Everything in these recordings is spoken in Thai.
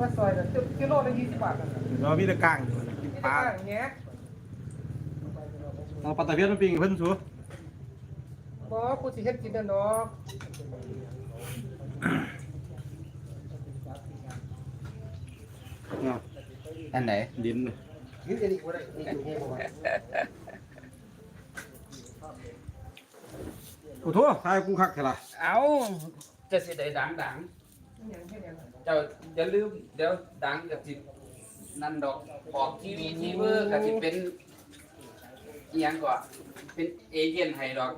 ปลาซอยน่ะกิโลละยี่สิบบาทน่ะเรามีแต่กลางอยู่กินนี่ปลาตะกร้างแงะเอาปลาตะเพียนมาปิ้งให้เพิ่นสูบ่กูสิเฮ็ดกินนั่นเนาะเนาะอันไหนดินยืดอันนี้ก็ได้นี่อยู่นี่บ่ว่าโอ้โหทายกูคักแค่ละเอาจะสิได้ดังดังมันหยัง เฮ็ดหยังเจ้าอย่าลืมเดี๋ยวดังกับสินั่นดอกบอกทีวีทีเวอร์กับสิเป็นอิหยังก่อนเป็นเอเย่นให้ดอก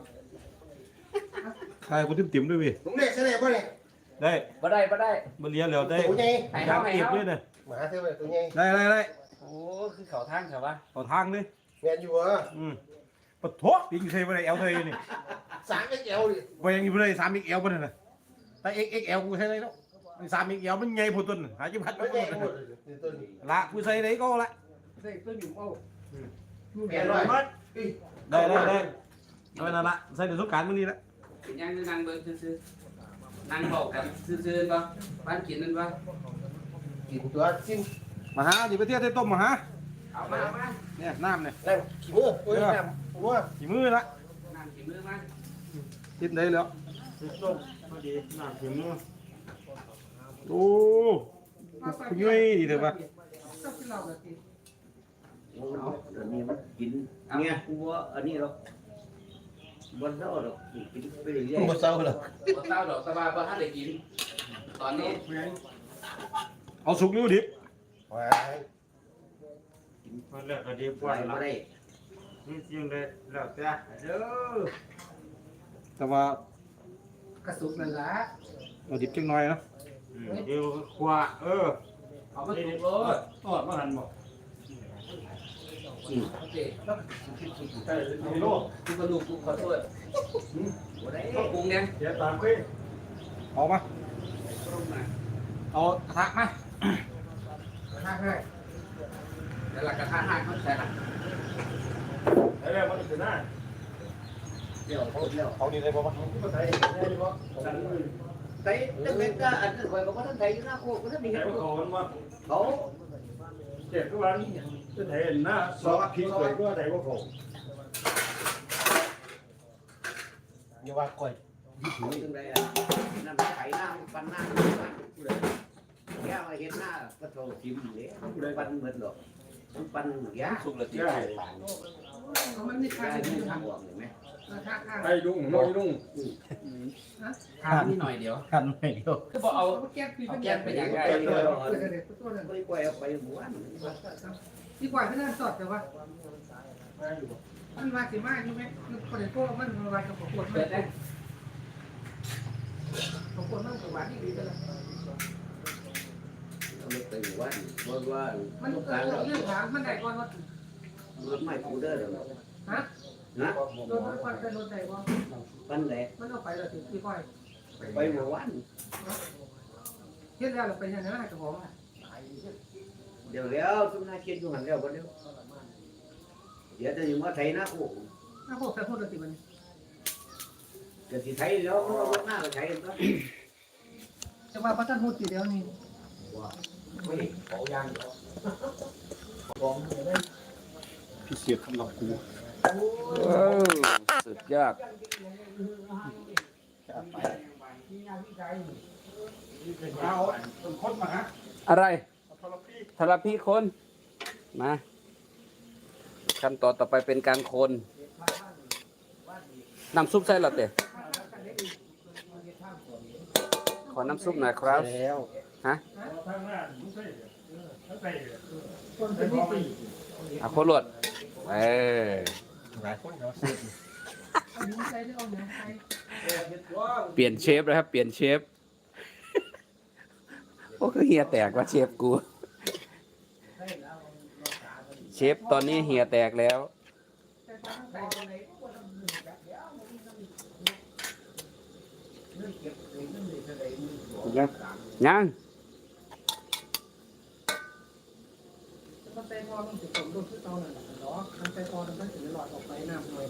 ทายกูติ๋มๆด้วยเว้ยผมได้ใช่ไหมบ่เนี่ยได้บ่ได้บ่ได้บ่เลียแล้วได้ตัวใหญ่ให้ยาเฮางให้เก็บเฮาด้วยนะหมาเท่าไหร่ตัวใหญ่ได้ได้ได้โอ้คือเขาทางใช่ปะเอาทางเลยแม่นอยู่บ่อืมปะโถปิ้งใส่บ่ได้เอลเทยนี่สามเอลดิบ่ยังอยู่บ่ได้3 XL บ่นั่นน่ะแต่ XXL กูใช้ได้แล้ว3 XL มันใหญ่พุ่นต้นหาจิพัดไม่บ่ใหญ่ได้หมดเลยนี่ตัวนี้ละกูใส่ได้ก็ละได้ตัวอยู่เอาแก่ร้อยมัดได้ได้ได้เอาไปนั่นละใส่ในสงกรารมื้อนี้ละเป็นหยังคือนั่งเบิ่งซื่อๆนั่งบอก กันซื่อๆบ่บ้านกินนั่นบ่กินตัวซิมมาหาสิไปเที่ยวได้ต้มมาหาเอามาเอามาเนี่ยน้ำเนี่ยนั่งขี้มือโอ้ยน้ำหัวกี่มือละนั่งกินมือมาติดได้แล้วต้มพอดีน้ำกี่มือ โอ้คุณยุ้ยดีเถอะปะเจ้ากินเหล้าน่ะติเดี๋ยวนี้มันกินเนี่ยกูว่าอันนี้หรอกบนเท่าหรอกกินไปเรื่อยบ่เศร้าหรอกบ่เต้าดอกสบายบ่ทันได้กิน ตอนนี้ เอาสุกนิ้วดิบว้ายมันเลือกก็ดีๆกว่าไปละไม่ได้นี่จริงเลยแล้วแต่เด้อแต่ว่ากระสุกนั่นล่ะเอาดิบจังหน่อยเนาะอืม เดี๋ยวขวาเออเอามาถูกโลดทอดมาหันบ่โอเคใช่โลกกูกระลูกกูขอโทษบ่ได้ปรุงเนี่ยเดี๋ยวตามขึ้นเอามาปรุงมาเอากระทะมาทางให้แล้วหลักกระทะห้างเขาใส่ละแล้วมันคือหน้าเดี๋ยวเขาเดี๋ยวเอาดีได้ป่ะก็ใส่ได้บ่ ใส่ตั้งแต่ก็อันนั้นคอยบอกว่าท่านใส่หน้าโคกก็ท่านนี่ไหนเห็นว่าเขามันว่าเขาเจ็บก็วันจะเห็นหน้าสองพิงเลยก็ไหนว่าเขาอย่าว่าก่อยถึงจังไดอะนั่นไถหน้าปันหน้าแก้วเห็นหน้าก็โทรจิ้มเลยปันเหมือนหรอก ปันแก้สุกแล้วติใช่เอามันมีค่าแก้อยู่ที่ทางห่วงเห็นไหมทางข้างไอ้ลุงน้อยลุงทานนิดหน่อยเดียวกันไม่เดียวคือบ่เอาเอาแก้คือเอาเป็นแก้มไปยังไงไปเลยเออเด็กตัวนั้นไปกล้วยเอาไปหมู่บ้านดีกว่าที่นั่นสดแต่ว่ามันมาสิมาอยู่ไหมมันคนเด็กพวกมันมาวันกับประกวดมัเปิดนได้ประกวดมันกับหวานที่ดีไปแล้ว เอาไปหมู่บ้านบอกว่ามันเอการอเราเรื่องถามมันได้ก่อนว่ารถไม่ปูเด้อเดี๋ยวฮะนะรถมันก่อนเป็นรถใดวะปันแหลกมันเอาไปแล้วถึงที่ก้อยไปหมู่บ้านเฮ็ดแล้วเราไปยังไงกับของเดี๋ยวแล้วทุกนาคิดอยู่หันแล้วบ่เดี๋ยวเดี๋ยวจะอยู่มาไทยนะโอ้ถ้าพวกแต่พวกเราติมันเดี๋ยวสิไทยแล้วมันรถหน้าก็ไทยก็จะว่าพระท่านพูดทีเดียวนี่ ไม่เขาย่างอยู่พิเศษสำหรับกูสุดยอดเอาคนมาฮะอะไรทรพีทรพีคนมาขั้นตอนต่อไปเป็นการคนน้ำซุปใส่ละเตะขอน้ำซุปหน่อยครับแล้ว ฮะทางหน้าไม่ใช่ถ้าใส่คตีอะโคลวดเออหลายคนเขาเอาหนูใส่ได้เอาหนูใส่เปลี่ยนเชฟแล้วครับ เปลี่ยนเชฟโอ้คือเฮียแตกว่าเชฟกูเชฟตอนนี้เฮียแตกแล้วใส่ทั้งใส่ตรงไหนยัง มันใส่พอมันถึงผมโดที่เตาหน่อยหรอมันใส่พอมันถึงหลอดออกไปน้าหน่อย